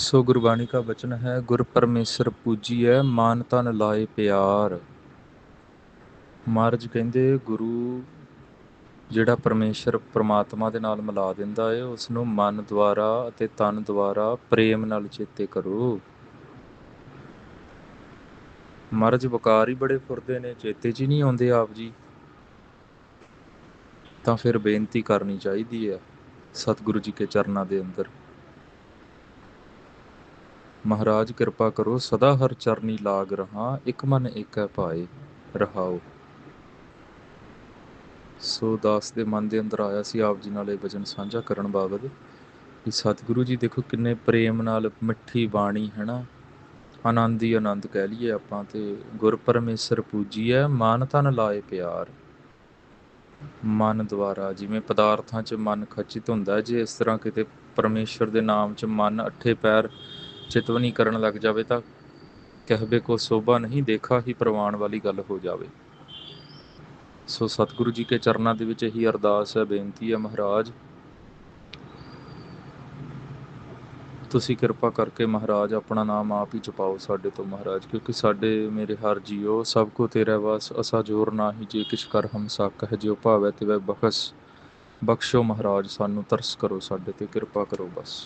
ਸੋ ਗੁਰਬਾਣੀ ਦਾ ਬਚਨ ਹੈ, ਗੁਰ ਪਰਮੇਸ਼ਰ ਪੂਜੀਐ, ਮਾਨ ਤਨ ਲਾਏ ਪਿਆਰ। ਮਹਾਰਾਜ ਕਹਿੰਦੇ, ਗੁਰੂ ਜਿਹੜਾ ਪਰਮੇਸ਼ਰ ਪ੍ਰਮਾਤਮਾ ਦੇ ਨਾਲ ਮਿਲਾ ਦਿੰਦਾ ਹੈ ਉਸ ਨੂੰ ਮਨ ਦੁਆਰਾ ਅਤੇ ਤਨ ਦੁਆਰਾ ਪ੍ਰੇਮ ਨਾਲ ਚੇਤੇ ਕਰੋ। ਮਹਾਰਾਜ ਵਕਾਰ ਹੀ ਬੜੇ ਫੁਰਦੇ ਨੇ, ਚੇਤੇ 'ਚ ਹੀ ਨਹੀਂ ਆਉਂਦੇ ਆਪ ਜੀ। ਤਾਂ ਫਿਰ ਬੇਨਤੀ ਕਰਨੀ ਚਾਹੀਦੀ ਹੈ, ਸਤਿਗੁਰੂ ਜੀ ਕੇ ਚਰਨਾਂ ਦੇ ਅੰਦਰ। ਮਹਾਰਾਜ ਕਿਰਪਾ ਕਰੋ, ਸਦਾ ਹਰ ਚਰਨੀ ਲਾਗ ਰਹਾ, ਇੱਕ ਮਨ ਇੱਕ ਹੈ ਭਾਏ, ਰਹਾਓ। ਸੋ ਦਾਸ ਦੇ ਮਨ ਦੇ ਅੰਦਰ ਆਇਆ ਸੀ ਆਪ ਜੀ ਨਾਲ ਇਹ ਵਚਨ ਸਾਂਝਾ ਕਰਨ ਬਾਬਤ ਕਿ ਸਤਿਗੁਰੂ ਜੀ ਦੇਖੋ ਕਿੰਨੇ ਪ੍ਰੇਮ ਨਾਲ ਮਿੱਠੀ ਬਾਣੀ ਹੈ ਨਾ ਆਨੰਦ ਹੀ ਆਨੰਦ ਕਹਿ ਲਈਏ ਆਪਾਂ ਤੇ, ਗੁਰ ਪਰਮੇਸ਼ਰ ਪੂਜੀਐ, ਮਨ ਤਨ ਲਾਏ ਪਿਆਰ। ਮਨ ਦੁਆਰਾ, ਜਿਵੇਂ ਪਦਾਰਥਾਂ 'ਚ ਮਨ ਖਚਿਤ ਹੁੰਦਾ, ਜੇ ਇਸ ਤਰ੍ਹਾਂ ਕਿਤੇ ਪਰਮੇਸ਼ਰ ਦੇ ਨਾਮ 'ਚ ਮਨ, ਅੱਠੇ ਪੈਰ ਚਿਤਵਨੀ ਕਰਨ ਲੱਗ ਜਾਵੇ ਤਾਂ ਕਹਿਵੇ ਕੋ ਸੋਭਾ ਨਹੀਂ ਦੇਖਾ ਹੀ ਪ੍ਰਵਾਨ ਵਾਲੀ ਗੱਲ ਹੋ ਜਾਵੇ। ਸੋ ਸਤਿਗੁਰੂ ਜੀ ਕੇ ਚਰਨਾਂ ਦੇ ਵਿੱਚ ਇਹੀ ਅਰਦਾਸ ਹੈ, ਬੇਨਤੀ ਹੈ ਮਹਾਰਾਜ, ਤੁਸੀਂ ਕਿਰਪਾ ਕਰਕੇ ਮਹਾਰਾਜ ਆਪਣਾ ਨਾਮ ਆਪ ਹੀ ਜਪਾਓ ਸਾਡੇ ਤੋਂ ਮਹਾਰਾਜ, ਕਿਉਂਕਿ ਸਾਡੇ, ਮੇਰੇ ਹਰ ਜੀਓ, ਸਭ ਕੋ ਤੇਰਾ ਵਾਸ, ਅਸਾ ਜੋਰ ਨਾਹੀ, ਜੇ ਕਿਛ ਕਰ ਹਮ ਸਕ ਹੈ, ਜਿਉ ਭਾਵੈ ਤਿਵੈ ਬਖਸ਼, ਬਖਸ਼ੋ ਮਹਾਰਾਜ, ਸਾਨੂੰ ਤਰਸ ਕਰੋ ਸਾਡੇ ਤੇ, ਕਿਰਪਾ ਕਰੋ ਬਸ।